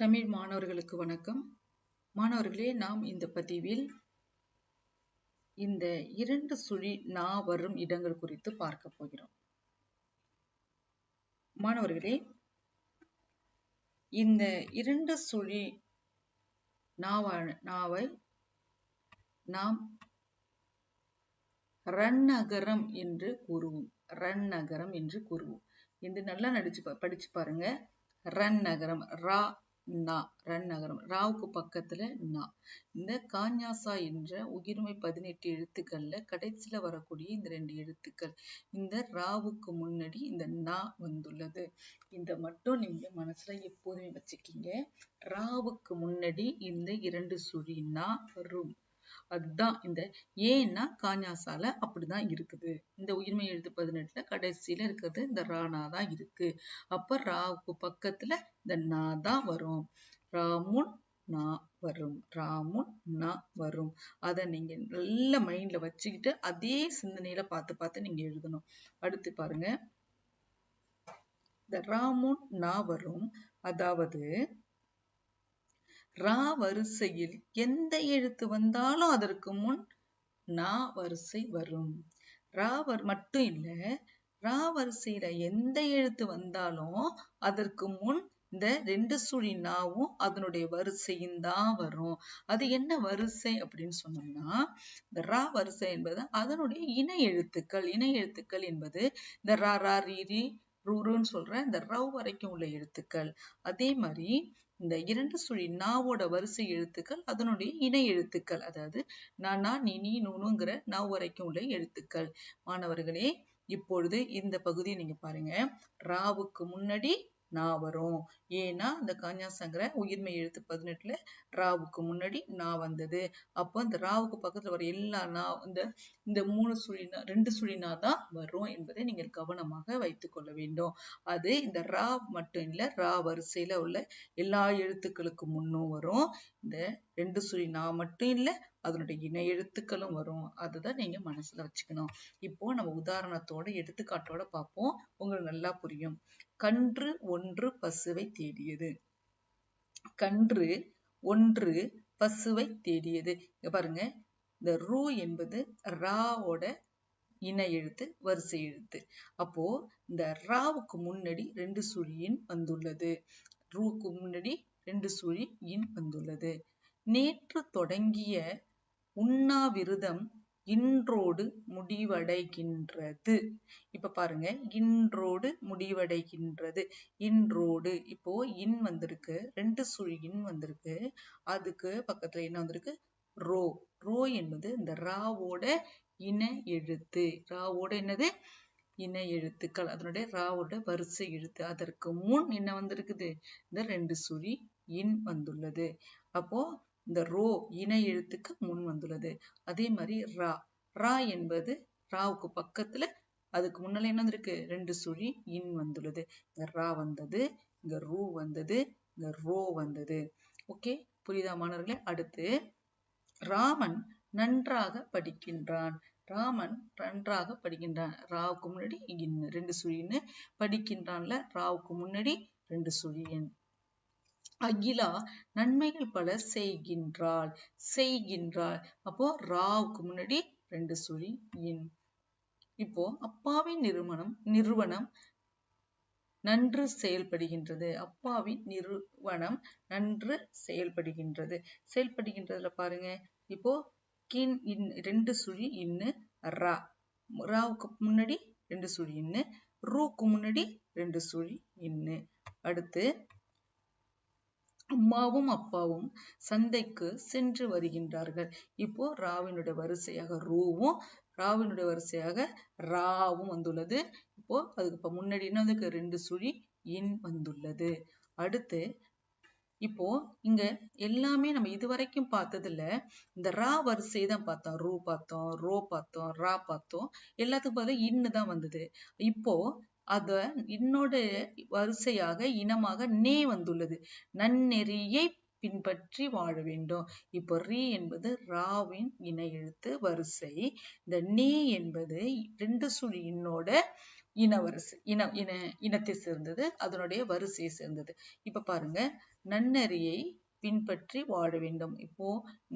தமிழ் மாணவர்களுக்கு வணக்கம். மாணவர்களே நாம் இந்த பதிவில் இந்த இரண்டு சுழி நா வரும் இடங்கள் குறித்து பார்க்க போகிறோம். மாணவர்களே இந்த இரண்டு சுழி நாவ நாவை நாம் ரன்னகரம் என்று கூறுவோம். ரன்னகரம் என்று கூறுவோம். என்று நல்லா நடிச்சு பா- படிச்சு பாருங்க. ரன் நகரம் ரா நா ரன் நகரம் ராவுக்கு பக்கத்துல நா. இந்த காஞ்ஞாசா என்ற உயிர்மை பதினெட்டு எழுத்துக்கள்ல கடைசியில வரக்கூடிய இந்த ரெண்டு எழுத்துக்கள் இந்த ராவுக்கு முன்னாடி இந்த நா வந்துள்ளது. இந்த மட்டும் நீங்க மனசுல எப்போதுமே வச்சுக்கீங்க. ராவுக்கு முன்னாடி இந்த இரண்டு சுழி நா வரும் அதுதான் இந்த ஏன்னா காஞ்சாசால அப்படிதான் இருக்குது. இந்த உயிர்மை எழுத்து பதினெட்டுல கடைசியில இருக்கிறது இந்த ராணா தான் இருக்கு. அப்ப ராவுக்கு பக்கத்துல இந்த நா தான் வரும். ராமுன் நா வரும். ராமுன் நா வரும். அதை நீங்க நல்ல மைண்ட்ல வச்சுக்கிட்டு அதே சிந்தனையில பார்த்து பார்த்து நீங்க எழுதணும். அடுத்து பாருங்க. இந்த ராமுன் நா வரும். அதாவது ரா வரிசையில் எந்த எழுத்து வந்தாலும் அதற்கு முன் நா வரிசை வரும். ரா வர் மட்டும் இல்ல ரா வரிசையில எந்த எழுத்து வந்தாலும் அதற்கு முன் இந்த ரெண்டு சுழி நாவும் அதனுடைய வரிசையும் தான் வரும். அது என்ன வரிசை அப்படின்னு சொன்னோம்னா இந்த ரா வரிசை என்பது அதனுடைய இணை எழுத்துக்கள் இணை எழுத்துக்கள் என்பது இந்த ரா ரா ரீ ரூருன்னு சொல்ற இந்த ரவ் வரைக்கும் உள்ள எழுத்துக்கள். அதே மாதிரி இந்த இரண்டு சுழி நாவோட வரிசை எழுத்துக்கள் அதனுடைய இணை எழுத்துக்கள். அதாவது நானா நீ நீ நூனுங்கிற நவ் வரைக்கும் உள்ள எழுத்துக்கள். மாணவர்களே இப்பொழுது இந்த பகுதியை நீங்க பாருங்க. ராவுக்கு முன்னாடி நா வரும் ஏன்னா இந்த காஞ்ஞாசங்கிற உயிர்மை எழுத்து பதினெட்டுல ராவுக்கு முன்னாடி நா வந்தது. அப்போ இந்த ராவுக்கு பக்கத்துல வர எல்லா நா இந்த இந்த மூணு சுழினா ரெண்டு சுழினா தான் வரும் என்பதை நீங்கள் கவனமாக வைத்துக் கொள்ள வேண்டும். அது இந்த ரா மட்டும் இல்ல ரா வரிசையில உள்ள எல்லா எழுத்துக்களுக்கு முன்னும் வரும். இந்த ரெண்டு சுழி நா மட்டும் இல்ல அதனுடைய இணை எழுத்துக்களும் வரும். அதுதான் நீங்க மனசுல வச்சுக்கணும். இப்போ நம்ம உதாரணத்தோட எடுத்துக்காட்டோட பார்ப்போம். உங்களுக்கு நல்லா புரியும். கன்று ஒன்று பசுவை தேடியது. கன்று ஒன்று பசுவை தேடியது. இங்க பாருங்க. இந்த ரூ என்பது ராவோட இணை எழுத்து வரிசை எழுத்து. அப்போ இந்த ராவுக்கு முன்னாடி ரெண்டு சுழியின் வந்துள்ளது. ரூக்கு முன்னாடி ரெண்டு சுழி இன் வந்துள்ளது. நேற்று தொடங்கிய உண்ணாவிரதம் இன்றோடு முடிவடைகின்றது. இப்ப பாருங்க இன்றோடு முடிவடைகின்றது. இன்றோடு இப்போ இன் வந்திருக்கு ரெண்டு சுழி இன் வந்திருக்கு. அதுக்கு பக்கத்துல என்ன வந்திருக்கு? ரோ. ரோ என்பது இந்த ராவோட இன எழுத்து. ராவோட என்னது? இன எழுத்துக்கள். அதனுடைய ராவோட வரிசை எழுத்து. அதற்கு முன் என்ன வந்திருக்குது? இந்த ரெண்டு சுழி இன் வந்துள்ளது. அப்போ இந்த ரோ இணை எழுத்துக்கு முன் வந்துள்ளது. அதே மாதிரி ரா. ரா என்பது ராவுக்கு பக்கத்துல அதுக்கு முன்னால என்ன வந்திருக்கு? ரெண்டு சுழி இன் வந்துள்ளது. இங்க ரா வந்தது இங்க ரூ வந்தது இங்க ரோ வந்தது. ஓகே புரியுதா மாணவர்களே? அடுத்து ராமன் நன்றாக படிக்கின்றான். ராமன் நன்றாக படிக்கின்றான். ராவுக்கு முன்னாடி இன் ரெண்டு சுழின்னு படிக்கின்றான்ல. ராவுக்கு முன்னாடி ரெண்டு சுழியன் அகிலா நன்மைகள் பல செய்கின்றாள் செய்கின்றாள். அப்போ ராவுக்கு முன்னாடி ரெண்டு சுழி இன். இப்போ அப்பாவின் நிறுவனம் நிறுவனம் நன்று செயல்படுகின்றது. அப்பாவின் நிறுவனம் நன்று செயல்படுகின்றது. செயல்படுகின்றதுல பாருங்க. இப்போ கின் இன் ரெண்டு சுழி இன்னு ரா. ராவுக்கு முன்னாடி ரெண்டு சுழி இன்னு. ரூக்கு முன்னாடி ரெண்டு சுழி இன்னு. அடுத்து அம்மாவும் அப்பாவும் சந்தைக்கு சென்று வருகின்றார்கள். இப்போ ராவினுடைய வரிசையாக ரூவும் ராவினுடைய வரிசையாக ராவும் வந்துள்ளது. இப்போ அதுக்கு இப்போ முன்னாடி என்ன ரெண்டு சுழி இன் வந்துள்ளது. அடுத்து இப்போ இங்க எல்லாமே நம்ம இதுவரைக்கும் பார்த்ததுல இந்த ரா வரிசை தான் பார்த்தோம். ரூ பார்த்தோம் ரோ பார்த்தோம் ரா பார்த்தோம். எல்லாத்துக்கும் பார்த்தா இன்னு தான் வந்தது. இப்போ அத இன்னோட வரிசையாக இனமாக நே வந்துள்ளது. நன்னெறியை பின்பற்றி வாழ வேண்டும். இப்போ ரீ என்பது ராவின் இணை எழுத்து வரிசை. இந்த நே என்பது ரெண்டு சுழி இன்னோட இனவரிசை இன இன இனத்தை சேர்ந்தது அதனுடைய வரிசையை சேர்ந்தது. இப்ப பாருங்க. நன்னெறியை பின்பற்றி வாழ வேண்டும். இப்போ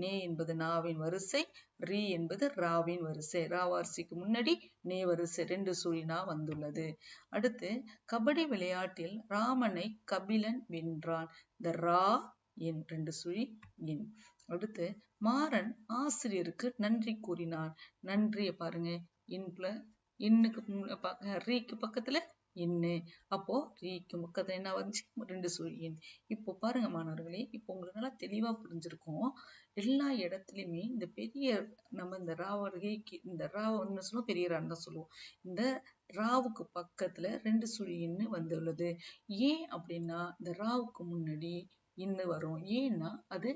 நே என்பது நாவின் வரிசை ரீ என்பது ராவின் வரிசை. ராவரிக்கு முன்னாடி நே வரிசை ரெண்டு சுழினா வந்துள்ளது. அடுத்து கபடி விளையாட்டில் ராமனை கபிலன் வென்றான். இந்த ரா என் ரெண்டு சுழி என். அடுத்து மாறன் ஆசிரியருக்கு நன்றி கூறினான். நன்றியை பாருங்க. இன்ல இன்னுக்கு ரீக்கு பக்கத்துல இன்னு. அப்போ ரீக்கு பக்கத்துல என்ன வந்துச்சு? ரெண்டு சுழி எண் இப்போ பாருங்க மாணவர்களே இப்போ உங்களுக்கு நல்லா தெளிவா புரிஞ்சிருக்கும். எல்லா இடத்துலயுமே இந்த பெரிய நம்ம இந்த ராவர்கைக்கு இந்த ராவன்னு சொல்லுவோம் பெரிய ரான்னு தான் சொல்லுவோம். இந்த ராவுக்கு பக்கத்துல ரெண்டு சுழி எண்ணு வந்துள்ளது. ஏன் அப்படின்னா இந்த ராவுக்கு முன்னாடி இன்னு வரும். ஏன்னா அது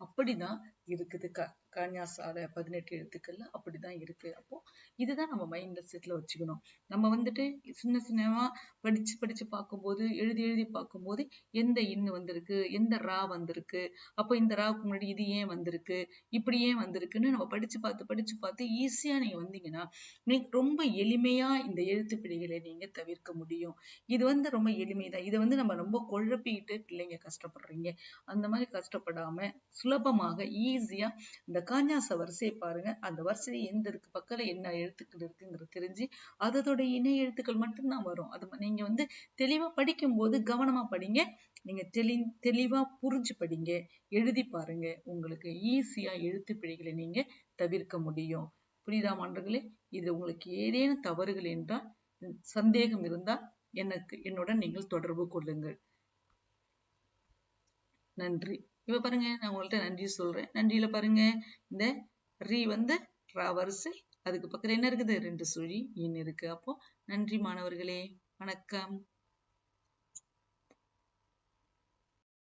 அப்படிதான் இருக்குது. க கன்யாசால பதினெட்டு எழுத்துக்கள்ல அப்படிதான் இருக்கு. அப்போ இதுதான் நம்ம மைண்ட்ல செட்ல வச்சுக்கணும். நம்ம வந்துட்டு சின்ன சின்னமா படிச்சு படிச்சு பார்க்கும்போது எழுதி எழுதி பார்க்கும்போது எந்த இன்னு வந்திருக்கு எந்த ரா வந்திருக்கு அப்போ இந்த ராவுக்கு முன்னாடி இது ஏன் வந்திருக்கு இப்படி ஏன் வந்திருக்குன்னு நம்ம படிச்சு பார்த்து படிச்சு பார்த்து ஈஸியா நீங்க வந்தீங்கன்னா நீங்க ரொம்ப எளிமையா இந்த எழுத்து பிழைகளை நீங்க தவிர்க்க முடியும். இது வந்து ரொம்ப எளிமைதான். இதை வந்து நம்ம ரொம்ப குழப்பிக்கிட்டு பிள்ளைங்க கஷ்டப்படுறீங்க. அந்த மாதிரி கஷ்டப்படாம சுலபமாக ஈஸியா இந்த காஞ்சாச வரிசையை பாருங்க. அந்த வரிசை எந்த இருக்கு பக்கத்துல என்ன எழுத்துக்கள் இருக்குங்கிறது தெரிஞ்சு அதோட இணை எழுத்துக்கள் மட்டும்தான் வரும். அது நீங்க வந்து தெளிவா படிக்கும்போது கவனமா படிங்க. நீங்க தெளி தெளிவா புரிஞ்சு படிங்க. எழுதி பாருங்க. உங்களுக்கு ஈஸியா எழுத்து பிழைகளை நீங்க தவிர்க்க முடியும். புரியுதா மாணவர்களே? இது உங்களுக்கு ஏதேனும் தவறுகள் என்றால் சந்தேகம் இருந்தால் எனக்கு என்னுடன் நீங்கள் தொடர்பு கொள்ளுங்கள். நன்றி. இப்ப பாருங்க நான் உங்கள்ட்ட நன்றி சொல்றேன். நன்றியில பாருங்க இந்த ரீ வந்து ரா வரிசை அதுக்கு பக்கத்துல என்ன இருக்குது? ரெண்டு சுழி இன் இருக்கு. அப்போ நன்றி மாணவர்களே வணக்கம்.